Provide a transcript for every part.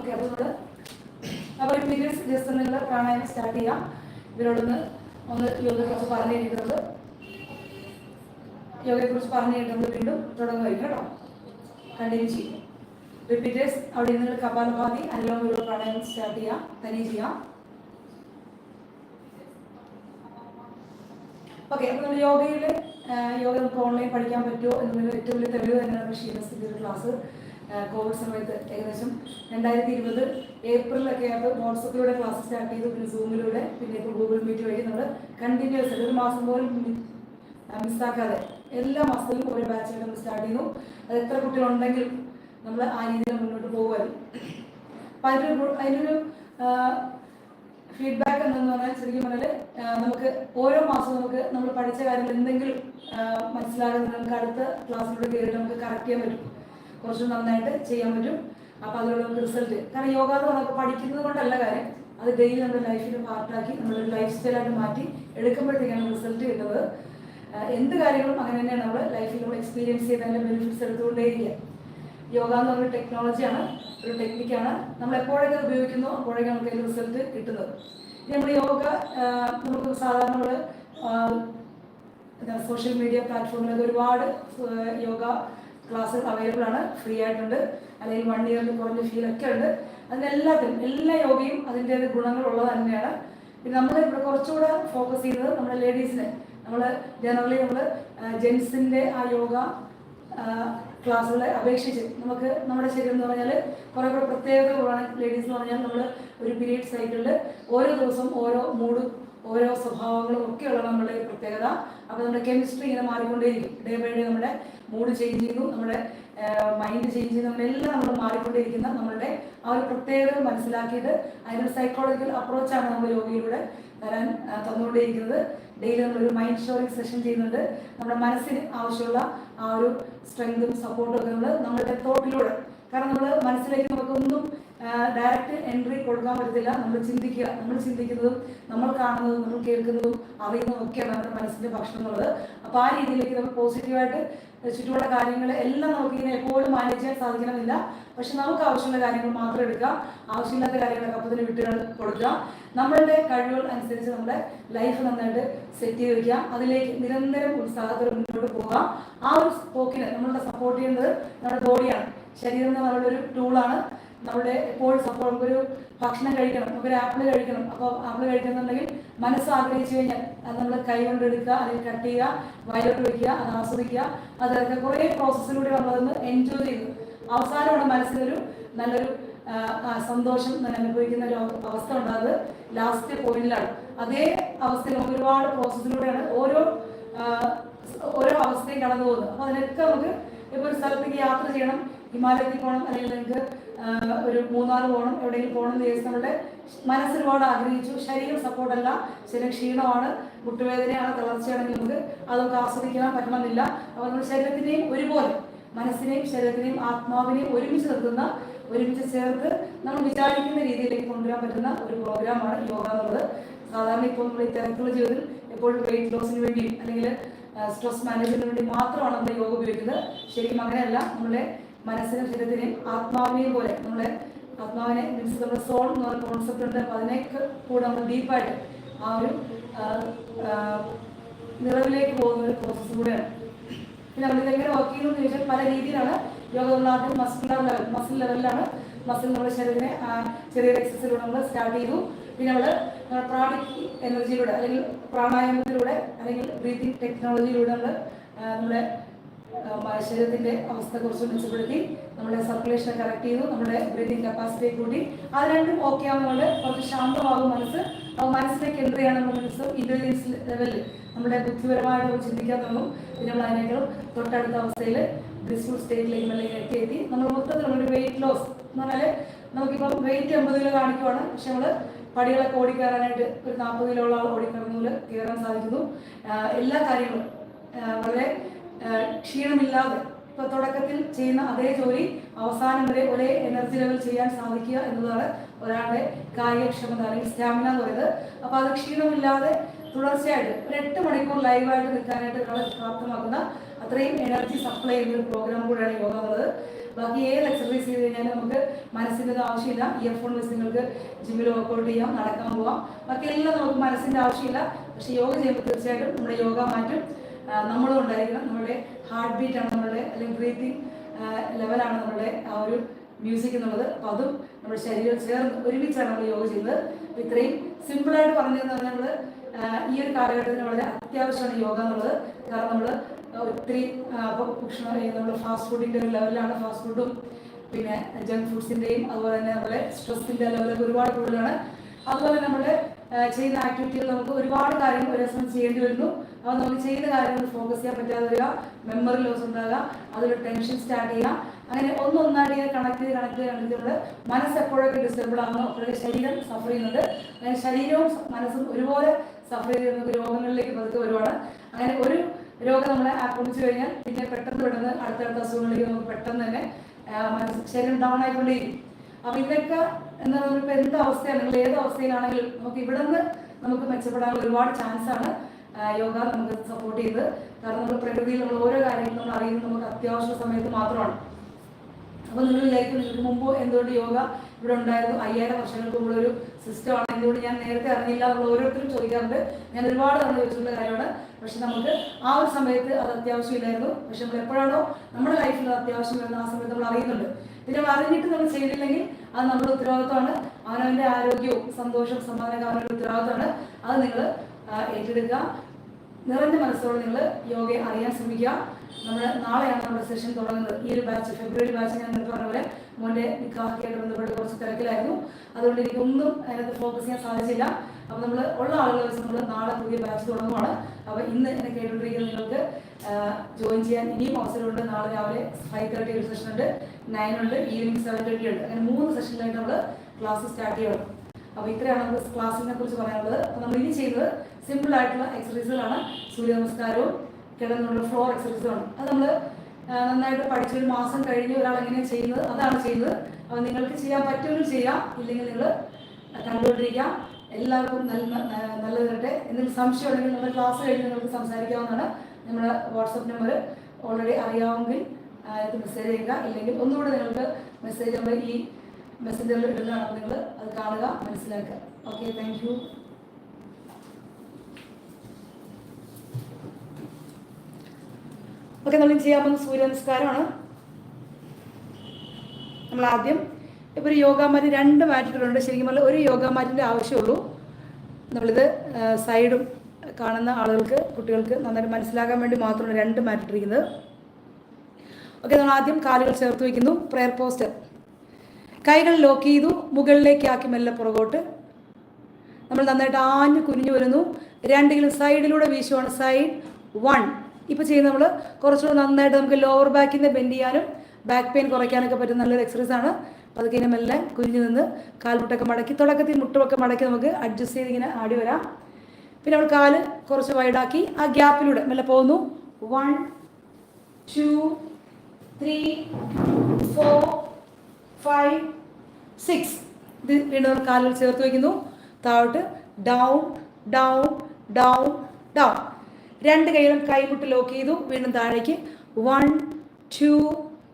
Okay അപ്പോൾ നമ്മൾ അപ്പോൾ ഈ ജസ്റ്റ് നിങ്ങൾ പ്രാണായാമം സ്റ്റാർട്ട് ചെയ്യാം. ഇവരോടൊന്ന് ഒന്ന് യോഗയെക്കുറിച്ച് പറഞ്ഞു തരുന്നത് യോഗയെക്കുറിച്ച് പറഞ്ഞു നമ്മൾ വീണ്ടും തുടങ്ങുമായിരിക്കും കേട്ടോ. കണ്ടിന്യൂ ചെയ്യും. റിപ്പീറ്റേഴ്സ് അവിടെ നിന്ന് കപാലഭാതി അനുലോമ വിലോമ പ്രാണായാമം സ്റ്റാർട്ട് ചെയ്യാം. തന്നെ ചെയ്യാം. ഓക്കെ അപ്പോൾ നമ്മൾ യോഗയിൽ യോഗ നമുക്ക് ഓൺലൈൻ പഠിക്കാൻ പറ്റുമോ? എന്നുള്ള ഏറ്റവും വലിയ തെളിവ് തന്നെയാണ് ക്ഷീണസ്ഥിതി ഒരു ക്ലാസ് കോവിഡ് സമയത്ത് ഏകദേശം രണ്ടായിരത്തി ഇരുപത് ഏപ്രിലൊക്കെ ആയിട്ട് വാട്സപ്പിലൂടെ ക്ലാസ് സ്റ്റാർട്ട് ചെയ്തു പിന്നെ സൂമിലൂടെ പിന്നെ ഇപ്പോൾ ഗൂഗിൾ മീറ്റ് വഴി നമ്മൾ കണ്ടിന്യൂസ് ഒരു മാസം പോലും മിസ്സാക്കാതെ എല്ലാ മാസത്തിലും ഒരു ബാച്ചായിട്ട് നമ്മൾ സ്റ്റാർട്ട് ചെയ്യുന്നു. അത് എത്ര കുട്ടികളുണ്ടെങ്കിലും നമ്മൾ ആ രീതിയിൽ മുന്നോട്ട് പോകുമായിരുന്നു അപ്പം അതിനൊരു അതിനൊരു ഫീഡ്ബാക്ക് എന്ന് പറഞ്ഞാൽ ശരിക്കും പറഞ്ഞാൽ നമുക്ക് ഓരോ മാസവും നമുക്ക് നമ്മൾ പഠിച്ച കാര്യങ്ങൾ എന്തെങ്കിലും മനസ്സിലാകുന്ന നമുക്ക് അടുത്ത ക്ലാസ്സിലൂടെ കയറിയിട്ട് നമുക്ക് കറക്റ്റ് ചെയ്യാൻ പറ്റും. കുറച്ച് നന്നായിട്ട് ചെയ്യാൻ പറ്റും. അപ്പോൾ അതിലൂടെ നമുക്ക് റിസൾട്ട് കാരണം യോഗ എന്ന് പറഞ്ഞാൽ പഠിക്കുന്നത് കൊണ്ടല്ല കാര്യം. അത് ഡെയിലി നമ്മുടെ ലൈഫിൽ പാർട്ടാക്കി നമ്മളൊരു ലൈഫ് സ്റ്റൈലായിട്ട് മാറ്റി എടുക്കുമ്പോഴത്തേക്കാണ് റിസൾട്ട് കിട്ടുന്നത്. എന്ത് കാര്യങ്ങളും അങ്ങനെ തന്നെയാണ് നമ്മൾ ലൈഫിൽ നമ്മൾ എക്സ്പീരിയൻസ് ചെയ്ത് അതിന്റെ ബെനിഫിറ്റ്സ് എടുത്തുകൊണ്ടേയിരിക്കുക. യോഗ എന്ന് പറഞ്ഞ ടെക്നോളജിയാണ് ഒരു ടെക്നിക്കാണ് നമ്മൾ എപ്പോഴൊക്കെ ഉപയോഗിക്കുന്നു അപ്പോഴൊക്കെ നമുക്ക് അതിന്റെ റിസൾട്ട് കിട്ടുന്നത്. നമ്മൾ യോഗ നമുക്ക് സാധാരണ നമ്മൾ സോഷ്യൽ മീഡിയ പ്ലാറ്റ്ഫോമിലൊക്കെ ഒരുപാട് യോഗ ക്ലാസ്സുകൾ അവൈലബിൾ ആണ് ഫ്രീ ആയിട്ടുണ്ട്. അല്ലെങ്കിൽ വൺ ഇയറിൽ കുറഞ്ഞ ഒക്കെ ഉണ്ട്. അതിനെല്ലാത്തിനും എല്ലാ യോഗയും അതിന്റെ ഗുണങ്ങളുള്ളത് തന്നെയാണ്. പിന്നെ നമ്മൾ ഇവിടെ കുറച്ചുകൂടെ ഫോക്കസ് ചെയ്യുന്നത് നമ്മുടെ ലേഡീസിനെ നമ്മൾ ജനറലി നമ്മൾ ജെൻസിന്റെ ആ യോഗ ക്ലാസ്സുകളെ അപേക്ഷിച്ച് നമുക്ക് നമ്മുടെ ശരീരം എന്ന് പറഞ്ഞാൽ കുറേ കൂടെ പ്രത്യേകതകളാണ് ലേഡീസ് എന്ന് പറഞ്ഞാൽ നമ്മൾ ഒരു പീരീഡ് സൈക്കിളിൽ ഓരോ ദിവസം ഓരോ മൂഡും ഓരോ സ്വഭാവങ്ങളും ഒക്കെയുള്ള നമ്മുടെ പ്രത്യേകത. അപ്പോൾ നമ്മുടെ കെമിസ്ട്രി ഇങ്ങനെ മാറിക്കൊണ്ടേയിരിക്കും. ഡേ ബൈ ഡേ നമ്മുടെ മൂഡ് ചേഞ്ച് ചെയ്യുന്നു നമ്മുടെ മൈൻഡ് ചേഞ്ച് ചെയ്യുന്നു എല്ലാം നമ്മൾ മാറിക്കൊണ്ടിരിക്കുന്ന നമ്മളുടെ ആ ഒരു പ്രത്യേകത മനസ്സിലാക്കിയിട്ട് അതിനൊരു സൈക്കോളജിക്കൽ അപ്രോച്ചാണ് നമ്മൾ യോഗയിലൂടെ തരാൻ തന്നുകൊണ്ടിരിക്കുന്നത്. ഡെയിലി നമ്മളൊരു മൈൻഡ് ഷോറിങ് സെഷൻ ചെയ്യുന്നുണ്ട്. നമ്മുടെ മനസ്സിന് ആവശ്യമുള്ള ആ ഒരു സ്ട്രെങ്തും സപ്പോർട്ടും ഒക്കെ നമ്മൾ നമ്മളുടെ തോട്ടിലൂടെ കാരണം നമ്മൾ മനസ്സിലേക്ക് നമുക്കൊന്നും ഡയറക്റ്റ് എൻട്രി കൊടുക്കാൻ പറ്റത്തില്ല. നമ്മൾ ചിന്തിക്കുക. നമ്മൾ ചിന്തിക്കുന്നതും നമ്മൾ കാണുന്നതും നമ്മൾ കേൾക്കുന്നതും അറിയുന്നതും ഒക്കെയാണ് നമ്മുടെ മനസ്സിന്റെ ഭക്ഷണം എന്നുള്ളത് അപ്പോൾ ആ രീതിയിലേക്ക് നമ്മൾ പോസിറ്റീവായിട്ട് ചുറ്റുമുള്ള കാര്യങ്ങൾ എല്ലാം നമുക്ക് ഇങ്ങനെ എപ്പോഴും മാനേജ് ചെയ്യാൻ സാധിക്കണമെന്നില്ല. പക്ഷെ നമുക്ക് ആവശ്യമുള്ള കാര്യങ്ങൾ മാത്രം എടുക്കാം ആവശ്യമില്ലാത്ത കാര്യങ്ങളൊക്കെ അപ്പോൾ തന്നെ വിട്ടുകൾ കൊടുക്കുക. നമ്മളുടെ കഴിവുകൾ അനുസരിച്ച് നമ്മുടെ ലൈഫ് നന്നായിട്ട് സെറ്റ് ചെയ്ത് വയ്ക്കുക അതിലേക്ക് നിരന്തരം ഉത്സാഹത്തോടെ മുന്നോട്ട് പോവുക. ആ ഒരു പോക്കിന് നമ്മളുടെ സപ്പോർട്ട് ചെയ്യുന്നത് നമ്മുടെ ബോഡിയാണ് ശരീരം എന്ന് പറയുന്ന ഒരു ടൂളാണ് നമ്മുടെ എപ്പോഴും അപ്പോൾ നമുക്കൊരു ഭക്ഷണം കഴിക്കണം നമുക്കൊരു ആപ്പിൾ കഴിക്കണം. അപ്പോൾ ആപ്പിൾ കഴിക്കുന്നുണ്ടെങ്കിൽ മനസ്സ് ആഗ്രഹിച്ചു കഴിഞ്ഞാൽ അത് നമ്മൾ കൈ കൊണ്ട് എടുക്കുക അല്ലെങ്കിൽ കട്ട് ചെയ്യുക വയലോട്ട് വയ്ക്കുക അത് ആസ്വദിക്കുക. അതൊക്കെ കുറേ പ്രോസസ്സിലൂടെ നമ്മളതൊന്ന് എൻജോയ് ചെയ്തു അവസാനം നമ്മുടെ മനസ്സിലൊരു നല്ലൊരു സന്തോഷം അനുഭവിക്കുന്ന ഒരു അവസ്ഥ ഉണ്ടാകുന്നത് ലാസ്റ്റ് പോയിന്റിലാണ് അതേ അവസ്ഥയിൽ നമുക്ക് ഒരുപാട് പ്രോസസ്സിലൂടെയാണ് ഓരോ ഓരോ അവസ്ഥയും കടന്നു പോകുന്നത് അപ്പോൾ അതിനൊക്കെ നമുക്ക് ഇപ്പോൾ ഒരു സ്ഥലത്തേക്ക് യാത്ര ചെയ്യണം ഹിമാലയത്തിൽ പോകണം അല്ലെങ്കിൽ നിങ്ങൾക്ക് ഒരു മൂന്നാറ് പോകണം എവിടെയെങ്കിലും പോകണം എന്ന് നമ്മുടെ മനസ്സിനോട് ആഗ്രഹിച്ചു. ശരീരം സപ്പോർട്ടല്ല ശരീരം ക്ഷീണമാണ് മുട്ടുവേദനയാണ് തളർച്ചയാണെങ്കിൽ നമുക്ക് അതൊക്കെ ആസ്വദിക്കാൻ പറ്റണമെന്നില്ല. അപ്പോൾ നമ്മുടെ ശരീരത്തിനെയും ഒരുപോലെ മനസ്സിനെയും ശരീരത്തിനെയും ആത്മാവിനെയും ഒരുമിച്ച് നിർത്തുന്ന ഒരുമിച്ച് ചേർത്ത് നമ്മൾ വിചാരിക്കുന്ന രീതിയിലേക്ക് കൊണ്ടുവരാൻ പറ്റുന്ന ഒരു പ്രോഗ്രാമാണ് യോഗ എന്നുള്ളത്. സാധാരണ ഇപ്പോൾ നമ്മൾ തിരക്കുള്ള ജീവിതത്തിൽ എപ്പോഴും വെയിറ്റ് ലോസിന് വേണ്ടിയും അല്ലെങ്കിൽ സ്ട്രെസ് മാനേജ്മെന്റിന് വേണ്ടി മാത്രമാണ് നമ്മൾ യോഗ ഉപയോഗിക്കുന്നത്. ശരിക്കും അങ്ങനെയല്ല. നമ്മുടെ മനസ്സിനും ശരീരത്തിനെയും ആത്മാവിനെയും പോലെ നമ്മളെ ആത്മാവിനെ മീൻസ് നമ്മുടെ സോൾ എന്ന് പറയുന്ന കോൺസെപ്റ്റ് ഉണ്ട്. അപ്പോൾ അതിനേക്ക് കൂടെ നമ്മൾ ഡീപ്പായിട്ട് ആ ഒരു നിറവിലേക്ക് പോകുന്ന ഒരു പ്രോസസ്സ് കൂടെയാണ്. പിന്നെ നമ്മളിത് എങ്ങനെ വർക്ക് ചെയ്യുന്നു എന്ന് ചോദിച്ചാൽ പല രീതിയിലാണ് യോഗ നമ്മൾ ആദ്യം മസ്കുലർ ലെവൽ മസിൽ ലെവലിലാണ് മസിൽ നമ്മുടെ ശരീരത്തിനെ ചെറിയ എക്സസൈസിലൂടെ നമ്മൾ സ്റ്റാർട്ട് ചെയ്തു. പിന്നെ നമ്മൾ പ്രാണിക് എനർജിയിലൂടെ അല്ലെങ്കിൽ പ്രാണായാമത്തിലൂടെ അല്ലെങ്കിൽ ബ്രീതിങ് ടെക്നോളജിയിലൂടെ നമ്മൾ നമ്മുടെ ശരീരത്തിന്റെ അവസ്ഥ കുറച്ച് മെച്ചപ്പെടുത്തി നമ്മുടെ സർക്കുലേഷൻ കറക്റ്റ് ചെയ്തു നമ്മുടെ ബ്രീതിങ് കപ്പാസിറ്റി കൂട്ടി. അത് രണ്ടും ഓക്കെ ആവുന്നതുകൊണ്ട് കുറച്ച് ശാന്തമാകും മനസ്സ്. അപ്പോൾ മനസ്സിനെ കേന്ദ്രീയാണ് മനസ്സ് ഇന്റലിജൻസ് ലെവലിൽ നമ്മുടെ ബുദ്ധിപരമായിട്ട് ചിന്തിക്കാൻ തുടങ്ങും. പിന്നെ നമ്മൾ അതിനേക്കാളും തൊട്ടടുത്ത അവസ്ഥയിൽ ബ്രിസ്ഫുൾ സ്റ്റേറ്റിലേക്ക് മെല്ലെ എത്തി എത്തി. നമ്മൾ മൊത്തത്തിൽ നമ്മുടെ വെയിറ്റ് ലോസ് എന്ന് പറഞ്ഞാൽ നമുക്കിപ്പം വെയിറ്റ് എൺപത് കിലോ കാണിക്കുവാണ്. പക്ഷെ നമ്മൾ പടികളൊക്കെ ഓടിക്കയറാനായിട്ട് ഒരു നാൽപ്പത് കിലോ ഉള്ള ആൾ ഓടിക്കയറുന്നതിൽ കയറാൻ സാധിക്കുന്നു. എല്ലാ കാര്യങ്ങളും വളരെ ക്ഷീണമില്ലാതെ ഇപ്പൊ തുടക്കത്തിൽ ചെയ്യുന്ന അതേ ജോലി അവസാനം വരെ ഒരേ എനർജി ലെവൽ ചെയ്യാൻ സാധിക്കുക എന്നതാണ് ഒരാളുടെ കായികക്ഷമത അല്ലെങ്കിൽ സ്റ്റാമിന എന്ന് പറയുന്നത്. അപ്പൊ അത് ക്ഷീണമില്ലാതെ തുടർച്ചയായിട്ട് ഒരു എട്ട് മണിക്കൂർ ലൈവായിട്ട് നിൽക്കാനായിട്ട് ഒരാളെ പ്രാപ്തമാക്കുന്ന അത്രയും എനർജി സപ്ലൈ ചെയ്യുന്ന ഒരു പ്രോഗ്രാം കൂടെയാണ് യോഗ എന്നുള്ളത്. ബാക്കി ഏത് എക്സസൈസ് ചെയ്ത് കഴിഞ്ഞാലും നമുക്ക് മനസ്സിന്റെ ആവശ്യമില്ല. ഇയർഫോൺ വെച്ച് നിങ്ങൾക്ക് ജിമ്മിൽ വർക്കൗട്ട് ചെയ്യാം നടക്കാൻ പോവാം. ബാക്കി എല്ലാം നമുക്ക് മനസ്സിന്റെ ആവശ്യമില്ല. പക്ഷേ യോഗ ചെയ്യുമ്പോൾ തീർച്ചയായിട്ടും നമ്മുടെ യോഗ മാറ്റും നമ്മളും ഉണ്ടായിരിക്കണം. നമ്മുടെ ഹാർട്ട് ബീറ്റ് ആണ് നമ്മുടെ അല്ലെങ്കിൽ ബ്രീത്തിങ് ലെവലാണ് നമ്മുടെ ആ ഒരു മ്യൂസിക് എന്നുള്ളത്. അപ്പോൾ അതും നമ്മുടെ ശരീരം ചേർന്ന് ഒരുമിച്ചാണ് നമ്മൾ യോഗ ചെയ്യുന്നത്. അപ്പോൾ ഇത്രയും സിമ്പിളായിട്ട് പറഞ്ഞതെന്ന് പറഞ്ഞാൽ നമ്മൾ ഈ ഒരു കാലഘട്ടത്തിന് വളരെ അത്യാവശ്യമാണ് യോഗ എന്നുള്ളത്. കാരണം നമ്മൾ ഒത്തിരി ഭക്ഷണം നമ്മൾ ഫാസ്റ്റ് ഫുഡിന്റെ ഒരു ലെവലിലാണ് ഫാസ്റ്റ് ഫുഡും പിന്നെ ജങ്ക് ഫുഡ്സിന്റെയും അതുപോലെ തന്നെ നമ്മുടെ സ്ട്രെസ്സിന്റെ ലെവലൊക്കെ ഒരുപാട് കൂടുതലാണ്. അതുപോലെ നമ്മുടെ ചെയ്യുന്ന ആക്ടിവിറ്റികൾ നമുക്ക് ഒരുപാട് കാര്യങ്ങൾ ഒരു ദിവസം ചെയ്യേണ്ടി വരുന്നു. അപ്പോൾ നമുക്ക് ചെയ്ത കാര്യങ്ങൾ ഫോക്കസ് ചെയ്യാൻ പറ്റാതെ വരിക. മെമ്മറി ലോസ് ഉണ്ടാകുക അതൊരു ടെൻഷൻ സ്റ്റാർട്ട് ചെയ്യുക. അങ്ങനെ ഒന്നൊന്നായിട്ട് കണക്ട് ചെയ്ത് കണക്ട് ചെയ്ത് കണക്ട് ചെയ്ത് മനസ്സ് എപ്പോഴൊക്കെ ഡിസ്റ്റർബിൾ ആകുന്നു അപ്പോഴൊക്കെ ശരീരം സഫർ ചെയ്യുന്നുണ്ട്. അങ്ങനെ ശരീരവും മനസ്സും ഒരുപോലെ സഫർ ചെയ്ത് നമുക്ക് രോഗങ്ങളിലേക്ക് പതുക്കെ വരുവാണ്. അങ്ങനെ ഒരു രോഗം നമ്മളെ ആക്രമിച്ചു കഴിഞ്ഞാൽ പിന്നെ പെട്ടെന്ന് പെട്ടെന്ന് അടുത്തടുത്ത അസുഖങ്ങളിലേക്ക് നമുക്ക് പെട്ടെന്ന് തന്നെ മനസ്സ് ശരീരം ഡൗൺ ആയിക്കൊണ്ടേയിരിക്കും. അപ്പൊ ഇതൊക്കെ എന്താ പറയുക എന്ത് അവസ്ഥയാണ് നിങ്ങൾ ഏത് അവസ്ഥയിലാണെങ്കിലും നമുക്ക് ഇവിടെ നിന്ന് നമുക്ക് മെച്ചപ്പെടാൻ ഒരുപാട് ചാൻസ് ആണ് യോഗ നമുക്ക് സപ്പോർട്ട് ചെയ്ത്. കാരണം നമ്മൾ പ്രകൃതിയിൽ നമ്മൾ ഓരോ കാര്യങ്ങളും നമ്മൾ അറിയുന്നത് നമുക്ക് അത്യാവശ്യ സമയത്ത് മാത്രമാണ്. അപ്പോൾ നിങ്ങൾ വിചാരിക്കും നിങ്ങൾക്ക് മുമ്പ് എന്തുകൊണ്ട് യോഗ ഇവിടെ ഉണ്ടായിരുന്നു? അയ്യായിരം വർഷങ്ങൾക്ക് മുമ്പ് ഒരു സിസ്റ്റമാണ് എന്തുകൊണ്ട് ഞാൻ നേരത്തെ അറിഞ്ഞില്ല നമ്മൾ ഓരോരുത്തരും ചോദിക്കാറുണ്ട്. ഞാൻ ഒരുപാട് തവണ ചോദിച്ചിട്ടുള്ള കാര്യമാണ്. പക്ഷെ നമുക്ക് ആ ഒരു സമയത്ത് അത് അത്യാവശ്യമില്ലായിരുന്നു. പക്ഷെ നമ്മൾ എപ്പോഴാണോ നമ്മുടെ ലൈഫിൽ അത് അത്യാവശ്യം വരുന്ന ആ സമയത്ത് നമ്മൾ അറിയുന്നുണ്ട്. പിന്നെ അറിഞ്ഞിട്ട് നമ്മൾ ചെയ്തില്ലെങ്കിൽ അത് നമ്മുടെ ഉത്തരവാദിത്തമാണ് അവനവന്റെ ആരോഗ്യവും സന്തോഷവും സമാധാനം അവനവന്റെ ഉത്തരവാദിത്തമാണ് അത് നിങ്ങൾ ഏറ്റെടുക്കുക. നിറഞ്ഞ മനസ്സോടെ നിങ്ങൾ യോഗയെ അറിയാൻ ശ്രമിക്കുക. നമ്മൾ നാളെയാണ് നമ്മുടെ സെഷൻ തുടങ്ങുന്നത്. ഈ ഒരു ബാച്ച് ഫെബ്രുവരി ബാച്ച് ഞാൻ നിങ്ങൾക്ക് പറഞ്ഞ പോലെ മോന്റെ നിക്കാഹൊക്കെയായിട്ട് ബന്ധപ്പെട്ട് കുറച്ച് തിരക്കിലായിരുന്നു. അതുകൊണ്ട് എനിക്കൊന്നും അതിനകത്ത് ഫോക്കസ് ചെയ്യാൻ സാധിച്ചില്ല. അപ്പോൾ നമ്മൾ ഉള്ള ആളുകൾ വെച്ച് നമ്മൾ നാളെ പുതിയ ബാച്ച് തുടങ്ങുവാണ്. അപ്പോൾ ഇന്ന് എന്നെ കേട്ടുകൊണ്ടിരിക്കുന്ന നിങ്ങൾക്ക് ജോയിൻ ചെയ്യാൻ ഇനിയും അവസരമുണ്ട്. നാളെ രാവിലെ ഫൈവ് തേർട്ടി ഒരു സെഷൻ ഉണ്ട്. നയൻ ഉണ്ട് ഈവനിങ് സെവൻ തേർട്ടി ഉണ്ട്. അങ്ങനെ മൂന്ന് സെഷനിലായിട്ട് നമ്മൾ ക്ലാസ് സ്റ്റാർട്ട് ചെയ്യണം. അപ്പോൾ ഇത്രയാണ് നമുക്ക് ക്ലാസ്സിനെ കുറിച്ച് പറയാനുള്ളത്. അപ്പോൾ നമ്മൾ ഇനി ചെയ്യുന്നത് സിമ്പിൾ ആയിട്ടുള്ള എക്സസൈസുകളാണ് സൂര്യ നമസ്കാരവും കിടന്നുള്ള ഫ്ലോർ എക്സസൈസുമാണ് അത് നമ്മൾ നന്നായിട്ട് പഠിച്ചൊരു മാസം കഴിഞ്ഞ് ഒരാൾ എങ്ങനെയാണ് ചെയ്യുന്നത് അതാണ് ചെയ്യുന്നത്. അപ്പോൾ നിങ്ങൾക്ക് ചെയ്യാൻ പറ്റുമെങ്കിൽ ചെയ്യാം ഇല്ലെങ്കിൽ നിങ്ങൾ കണ്ടുകൊണ്ടിരിക്കാം. എല്ലാവർക്കും നല്ല നല്ലത് തരട്ടെ എന്തെങ്കിലും സംശയം ഉണ്ടെങ്കിൽ നമ്മുടെ ക്ലാസ് കഴിഞ്ഞ് നിങ്ങൾക്ക് സംസാരിക്കാവുന്നതാണ്. നമ്മുടെ വാട്സപ്പ് നമ്പർ ഓൾറെഡി അറിയാമെങ്കിൽ ഇത് മെസ്സേജ് ചെയ്യുക. ഇല്ലെങ്കിൽ ഒന്നുകൂടെ നിങ്ങൾക്ക് മെസ്സേജ് നമ്മൾ ഈ മെസ്സഞ്ചറിൽ ഇടുന്നതാണ്. നിങ്ങൾ അത് കാണുക മനസ്സിലാക്കുക. ഓക്കെ താങ്ക് ഓക്കെ നമ്മൾ ചെയ്യാൻ പോകുന്ന സൂര്യ നമസ്കാരമാണ് നമ്മൾ ആദ്യം ഇപ്പോൾ ഒരു യോഗ രണ്ട് മാറ്റുകളുണ്ട് ശരിക്കും പറഞ്ഞാൽ ഒരു യോഗ ആവശ്യമുള്ളൂ. നമ്മളിത് സൈഡും കാണുന്ന ആളുകൾക്ക് കുട്ടികൾക്ക് നന്നായിട്ട് മനസ്സിലാക്കാൻ വേണ്ടി മാത്രമാണ് രണ്ട് മാറ്റ് ഇട്ടിരിക്കുന്നത് ഓക്കെ നമ്മൾ ആദ്യം കാലുകൾ ചേർത്ത് വയ്ക്കുന്നു. പ്രെയർ പോസ്റ്റർ കൈകൾ ലോക്ക് ചെയ്തു. മുകളിലേക്ക് ആക്കി മെല്ലെ പുറകോട്ട്. നമ്മൾ നന്നായിട്ട് ആഞ്ഞ് കുനിഞ്ഞു വരുന്നു. രണ്ടെങ്കിലും സൈഡിലൂടെ വീശുവാണ്. Side one. ഇപ്പോൾ ചെയ്യുന്ന നമ്മൾ കുറച്ചുകൂടെ നന്നായിട്ട് നമുക്ക് ലോവർ ബാക്കിൽ നിന്ന് ബെൻഡ് ചെയ്യാനും ബാക്ക് പെയിൻ കുറയ്ക്കാനൊക്കെ പറ്റുന്ന നല്ലൊരു എക്സസൈസ് ആണ്. അപ്പോൾ അതൊക്കെ ഇങ്ങനെ മെല്ലെ കുഞ്ഞു നിന്ന് കാൽമുട്ടൊക്കെ മടക്കി തുടക്കത്തിൽ മുട്ടുമൊക്കെ മടക്കി നമുക്ക് അഡ്ജസ്റ്റ് ചെയ്ത് ഇങ്ങനെ ആടി വരാം. പിന്നെ നമ്മൾ കാൽ കുറച്ച് വൈഡാക്കി ആ ഗ്യാപ്പിലൂടെ മെല്ലെ പോകുന്നു. One two three four five six ഇത് വീണ്ടും കാലിൽ ചേർത്ത് വയ്ക്കുന്നു. താഴോട്ട് ഡൗൺ ഡൗൺ ഡൗൺ ഡൗൺ രണ്ട് കൈകളും കൈമുട്ട് ലോക്ക് ചെയ്തു. വീണ്ടും താഴേക്ക്. വൺ ടു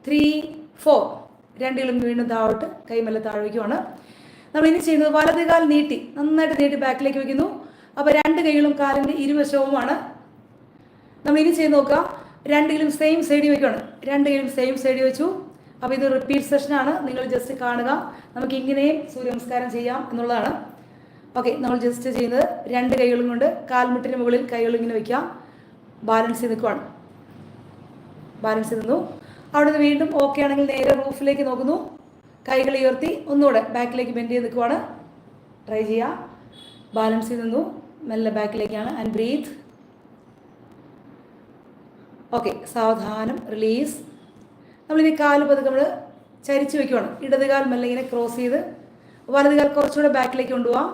ത്രീ ഫോർ രണ്ട് കൈകളും വീണ്ടും താഴോട്ട്. കൈമല്ല താഴേക്കുമാണ് നമ്മൾ ഇനി ചെയ്യുന്നത് വലത് കാൽ നീട്ടി. നന്നായിട്ട് നീട്ടി ബാക്കിലേക്ക് വയ്ക്കുന്നു അപ്പോൾ രണ്ട് കൈകളും കാലിന്റെ ഇരുവശവുമാണ്. നമ്മൾ ഇനി ചെയ്ത് നോക്കുക. രണ്ട് കൈയിലും സെയിം സൈഡിൽ വെക്കുകയാണ് രണ്ട് കൈയിലും സെയിം സൈഡിൽ വെച്ചു. അപ്പോൾ ഇത് റിപ്പീറ്റ് സെഷനാണ് നിങ്ങൾ ജസ്റ്റ് കാണുക. നമുക്ക് ഇങ്ങനെയും സൂര്യ നമസ്കാരം ചെയ്യാം എന്നുള്ളതാണ്. ഓക്കെ നമ്മൾ ജസ്റ്റ് ചെയ്യുന്നത് രണ്ട് കൈകളും കൊണ്ട്. കാൽമുട്ടിന് മുകളിൽ കൈകൾ ഇങ്ങനെ വയ്ക്കാം ബാലൻസ് ചെയ്ത് നിൽക്കുവാണ്. ബാലൻസ് ചെയ്ത് നിന്നു. അവിടെ നിന്ന് വീണ്ടും ഓക്കെ ആണെങ്കിൽ നേരെ റൂഫിലേക്ക് നോക്കുന്നു. കൈകൾ ഉയർത്തി ഒന്നുകൂടെ ബാക്കിലേക്ക് ബെൻഡ് ചെയ്ത് നിൽക്കുവാണ്. ട്രൈ ചെയ്യുക ബാലൻസ് ചെയ്ത് നിന്നു. മെല്ലെ ബാക്കിലേക്കാണ്. ആൻഡ് ബ്രീത്ത് ഓക്കെ സാവധാനം റിലീസ് നമ്മളിനി കാൽ പതുക്കെ നമ്മൾ ചരിച്ച് വെക്കുവാണ്. ഇടതുകാൽ മെല്ലെ ഇങ്ങനെ ക്രോസ് ചെയ്ത് വലതുകാൽ കുറച്ചുകൂടെ ബാക്കിലേക്ക് കൊണ്ടുപോകാം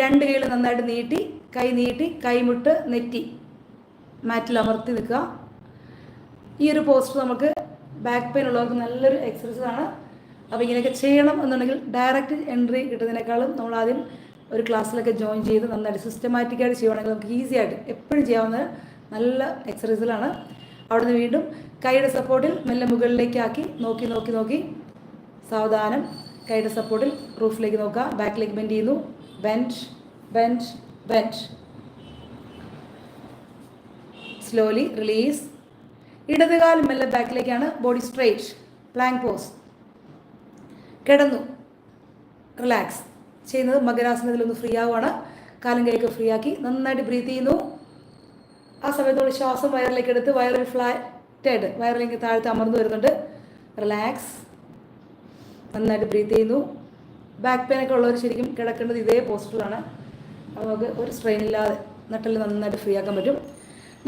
രണ്ട് കൈകൾ നന്നായിട്ട് നീട്ടി കൈ നീട്ടി കൈമുട്ട് നെറ്റി. മാറ്റിൽ അമർത്തി നിൽക്കുക ഈ ഒരു പോസ്റ്റർ നമുക്ക് ബാക്ക് പെയിൻ ഉള്ളവർക്ക് നല്ലൊരു എക്സസൈസ് ആണ്. അപ്പോൾ ഇങ്ങനെയൊക്കെ ചെയ്യണം എന്നുണ്ടെങ്കിൽ ഡയറക്റ്റ് എൻട്രി കിട്ടുന്നതിനേക്കാളും നമ്മൾ ആദ്യം ഒരു ക്ലാസ്സിലൊക്കെ ജോയിൻ ചെയ്ത് നന്നായിട്ട് സിസ്റ്റമാറ്റിക്കായിട്ട് ചെയ്യുവാണെങ്കിൽ നമുക്ക് ഈസി ആയിട്ട് എപ്പോഴും ചെയ്യാവുന്ന നല്ല എക്സസൈസുകളാണ് അവിടുന്ന് വീണ്ടും കൈയുടെ സപ്പോർട്ടിൽ മെല്ലെ മുകളിലേക്കാക്കി നോക്കി നോക്കി നോക്കി. സാവധാനം കൈയുടെ സപ്പോർട്ടിൽ റൂഫിലേക്ക് നോക്കുക. ബാക്കിലേക്ക് ബെൻഡ് ചെയ്യുന്നു. Bend bend bend slowly release ഇടതുകാലം മെല്ലെ ബാക്കിലേക്കാണ് ബോഡി സ്ട്രെയിറ്റ് പ്ലാങ്ക് പോസ് കിടന്നു. റിലാക്സ് ചെയ്യുന്നത് മകരാസനത്തിലൊന്ന് ഫ്രീ ആവുകയാണ് കാലും കൈയൊക്കെ ഫ്രീ ആക്കി നന്നായിട്ട് ബ്രീത്ത് ചെയ്യുന്നു. ആ സമയത്തോട് ശ്വാസം വയറിലേക്ക് എടുത്ത് വയറിൽ ഫ്ലാറ്റായിട്ട് വയറിലേക്ക് താഴത്ത് അമർന്നു വരുന്നുണ്ട്. റിലാക്സ് നന്നായിട്ട് ബ്രീത്ത് ചെയ്യുന്നു. ബാക്ക് പെയിൻ ഒക്കെ ഉള്ളവർ ശരിക്കും കിടക്കേണ്ടത് ഇതേ പോസ്റ്ററിലാണ് നമുക്ക് ഒരു സ്ട്രെയിൻ ഇല്ലാതെ നട്ടൽ നന്നായിട്ട് ഫ്രീ ആക്കാൻ പറ്റും.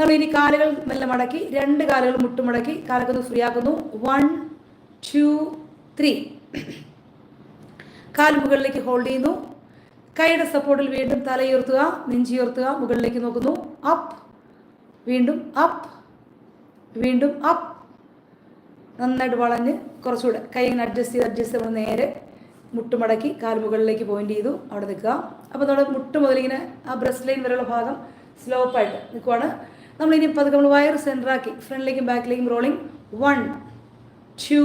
നമ്മൾ ഇനി കാലുകൾ മെല്ലെ മടക്കി രണ്ട് കാലുകൾ മുട്ടുമടക്കി കാലൊക്കെ ഒന്ന് ഫ്രീ ആക്കുന്നു വൺ ടു ത്രീ കാൽ മുകളിലേക്ക് ഹോൾഡ് ചെയ്യുന്നു. കൈയുടെ സപ്പോർട്ടിൽ വീണ്ടും തലയുയർത്തുക നെഞ്ചുയർത്തുക മുകളിലേക്ക് നോക്കുന്നു. അപ്പ് വീണ്ടും അപ്പ് വീണ്ടും അപ്പ് നന്നായിട്ട് വളഞ്ഞ് കുറച്ചുകൂടെ കൈ ഇങ്ങനെ അഡ്ജസ്റ്റ് ചെയ്ത് അഡ്ജസ്റ്റ് ചെയ്ത് നേരെ മുട്ടുമടക്കി കാൽ മുകളിലേക്ക് പോയിന്റ് ചെയ്തു. അവിടെ നിൽക്കുക. അപ്പോൾ നമ്മുടെ മുട്ട് മുതലിങ്ങനെ ആ ബ്രസ്റ്റ് ലൈൻ വരെയുള്ള ഭാഗം സ്ലോപ്പായിട്ട് നിൽക്കുവാണ്. നമ്മളിനി പതുക്കെ നമ്മൾ വയർ സെന്ററാക്കി ഫ്രണ്ടിലേക്കും ബാക്കിലേക്കും rolling one two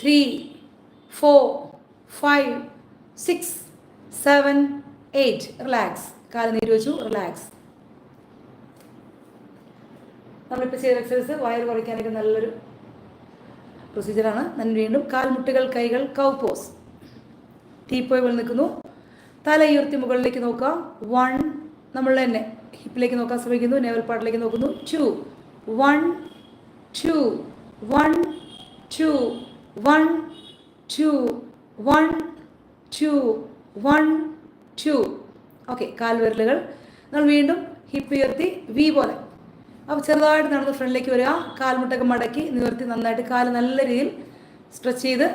three four five six seven eight relax കാൽ നീര് വെച്ചു. റിലാക്സ് നമ്മളിപ്പോൾ ചെയ്ത എക്സസൈസ് വയർ കുറയ്ക്കാനൊക്കെ നല്ലൊരു പ്രൊസീജിയറാണ് ഞാൻ വീണ്ടും കാൽമുട്ടുകൾ കൈകൾ കൗ പോസ് ടീപ്പോയ് പോലെ നിൽക്കുന്നു. തല ഉയർത്തി മുകളിലേക്ക് നോക്കുക. വൺ നമ്മൾ തന്നെ ഹിപ്പിലേക്ക് നോക്കാൻ ശ്രമിക്കുന്നു നേവൽ പാട്ടിലേക്ക് നോക്കുന്നു. Two one two one two one two one two one two okay കാൽവിരലുകൾ. നമ്മൾ വീണ്ടും ഹിപ്പ് ഉയർത്തി വി പോലെ. അപ്പോൾ ചെറുതായിട്ട് നടന്ന് ഫ്രണ്ടിലേക്ക് വരിക. കാൽമുട്ടൊക്കെ മടക്കി നിവർത്തി നന്നായിട്ട് കാൽ നല്ല രീതിയിൽ സ്ട്രെച്ച് ചെയ്ത്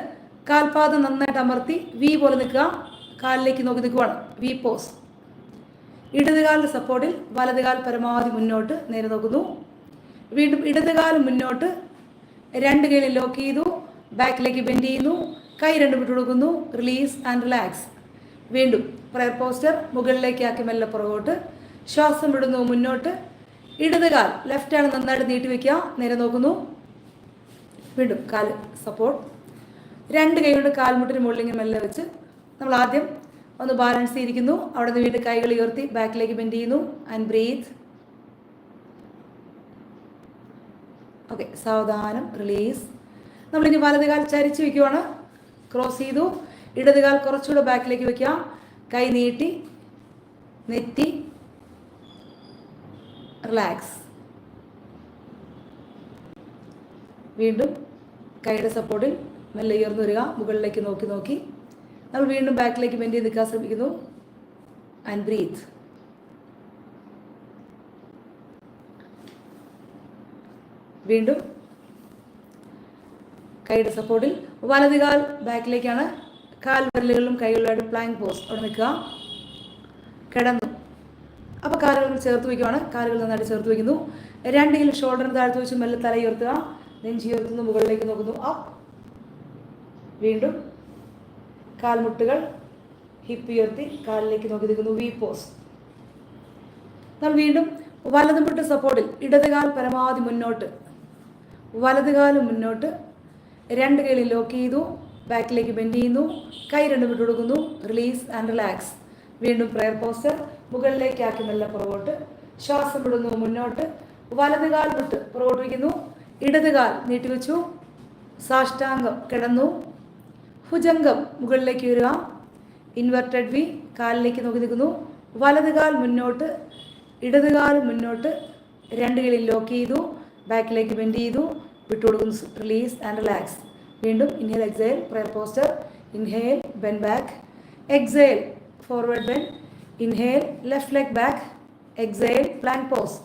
കാൽപാദം നന്നായിട്ട് അമർത്തി വി പോലെ നിൽക്കുക. കാലിലേക്ക് നോക്കി നിൽക്കുവാണ്. വി പോസ് ഇടതുകാലിന്റെ സപ്പോർട്ടിൽ വലതുകാൽ പരമാവധി മുന്നോട്ട് നേരെ നോക്കുന്നു വീണ്ടും ഇടതുകാൽ മുന്നോട്ട് രണ്ട് കൈകളിൽ ലോക്ക് ചെയ്തു ബാക്കിലേക്ക് ബെൻഡ് ചെയ്യുന്നു കൈ രണ്ടും വിട്ടു കൊടുക്കുന്നു റിലീസ് ആൻഡ് റിലാക്സ്. വീണ്ടും പ്രയർ പോസ്റ്റർ മുകളിലേക്ക് ആക്കി മെല്ലെ പുറകോട്ട് ശ്വാസം വിടുന്നു മുന്നോട്ട്. ഇടതുകാൽ ലെഫ്റ്റ് ആണ് നന്നായിട്ട് നീട്ടി വെക്കുക നേരെ നോക്കുന്നു വീണ്ടും കാൽ സപ്പോർട്ട് രണ്ട് കൈ കാൽമുട്ടിന് മുകളിലിങ്ങനെ മെല്ലെ വെച്ച് നമ്മൾ ആദ്യം ഒന്ന് ബാലൻസ് ചെയ്തിരിക്കുന്നു. അവിടെ നിന്ന് വീണ്ടും കൈകൾ ഉയർത്തി ബാക്കിലേക്ക് ബെൻഡ് ചെയ്യുന്നു. ആൻഡ് ബ്രീത്ത് ഓക്കെ സാവധാനം റിലീസ് നമ്മളിനി വലതുകാൽ ചരിച്ചു വെക്കുവാണ്. ക്രോസ് ചെയ്തു. ഇടതുകാൽ കുറച്ചുകൂടെ ബാക്കിലേക്ക് വെക്കാം. കൈ നീട്ടി നെറ്റി റിലാക്സ് വീണ്ടും കൈയുടെ സപ്പോർട്ടിൽ മെല്ലെ ഉയർന്നു വരിക. മുകളിലേക്ക് നോക്കി നോക്കി. നമ്മൾ വീണ്ടും ബാക്കിലേക്ക് ബെൻഡ് ചെയ്ത് നിൽക്കാൻ ശ്രമിക്കുന്നു. ആൻഡ് ബ്രീത്ത് വീണ്ടും കൈയുടെ സപ്പോർട്ടിൽ വലത് കാൽ ബാക്കിലേക്കാണ്. കാൽ വിരലുകളിലും കൈകളിലായിട്ട് പ്ലാങ്ക് പോസ് അവിടെ നിൽക്കുക. കിടന്നു. അപ്പോൾ കാലുകൾ ചേർത്ത് വയ്ക്കുവാണ്. കാലുകൾ നന്നായിട്ട് ചേർത്ത് വയ്ക്കുന്നു. രണ്ട് ഷോൾഡറിന് താഴ്ത്ത് വെച്ച് മെല്ലെ തല ഉയർത്തുക നെഞ്ചി ഉയർത്തുന്നു മുകളിലേക്ക് നോക്കുന്നു. അപ്പ് വീണ്ടും കാൽമുട്ടുകൾ ഹിപ്പ് ഉയർത്തി കാലിലേക്ക് നോക്കി നിൽക്കുന്നു. V pose. നമ്മൾ വീണ്ടും വലതുമുട്ട് സപ്പോർട്ടിൽ ഇടതുകാൽ പരമാവധി മുന്നോട്ട്. വലതുകാൽ മുന്നോട്ട്. രണ്ട് കൈയിൽ ലോക്ക് ചെയ്തു. ബാക്കിലേക്ക് ബെൻഡ് ചെയ്യുന്നു. കൈ രണ്ട് വിട്ടു കൊടുക്കുന്നു. റിലീസ് ആൻഡ് റിലാക്സ് വീണ്ടും പ്രയർ പോസ്റ്റർ മുകളിലേക്ക് ആക്കി നല്ല പുറകോട്ട്. ശ്വാസം വിടുന്നു മുന്നോട്ട്. വലതുകാൽ വിട്ട് പുറകോട്ട് വയ്ക്കുന്നു. ഇടതുകാൽ നീട്ടിവെച്ചു സാഷ്ടാംഗം കിടന്നു. ഭുജംഗം മുകളിലേക്ക് വരിക ഇൻവെർട്ടഡ് വി കാലിലേക്ക് നോക്കി നിൽക്കുന്നു. വലത് കാൽ മുന്നോട്ട് ഇടത് കാൽ മുന്നോട്ട് രണ്ട് കിളിൽ ലോക്ക് ചെയ്തു. ബാക്കിലേക്ക് ബെൻഡ് ചെയ്തു. വിട്ടുകൊടുക്കുന്നു. റിലീസ് ആൻഡ് റിലാക്സ് വീണ്ടും inhale exhale prayer posture inhale bend back exhale forward bend inhale left leg back exhale plank pose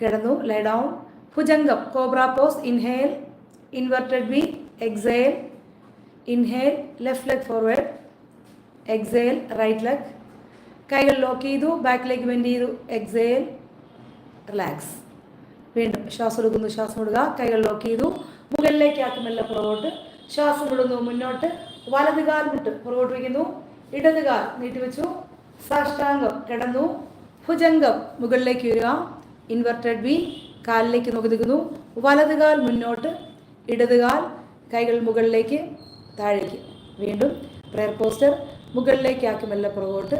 കിടന്നു lie down ഭുജംഗം cobra pose inhale inverted V exhale inhale left leg forward exhale right leg കൈകൾ lock ചെയ്തു ബാക്കിലേക്ക് bend ചെയ്തു. Exhale relax വീണ്ടും ശ്വാസം എടുക്കുന്നു ശ്വാസം വിടുക. കൈകൾ ലോക്ക് ചെയ്തു. മുകളിലേക്ക് ആക്കി മെല്ലെ പുറകോട്ട്. ശ്വാസം വിടുന്നു മുന്നോട്ട്. വലത് കാൽ വിട്ട് പുറകോട്ട് വയ്ക്കുന്നു. ഇടത് കാൽ നീട്ടിവെച്ചു സാഷ്ടാംഗം കിടന്നു. ഭുജംഗം മുകളിലേക്ക് വരിക ഇൻവെർട്ടഡ് ബി കാലിലേക്ക് നോക്കി നിൽക്കുന്നു. വലത് കാൽ മുന്നോട്ട്. ഇടത് കാൽ കൈകൾ മുകളിലേക്ക്. താഴേക്ക്. വീണ്ടും പ്രയർ പോസ്റ്റർ മുകളിലേക്കാക്കി മെല്ലെ പുറകോട്ട്.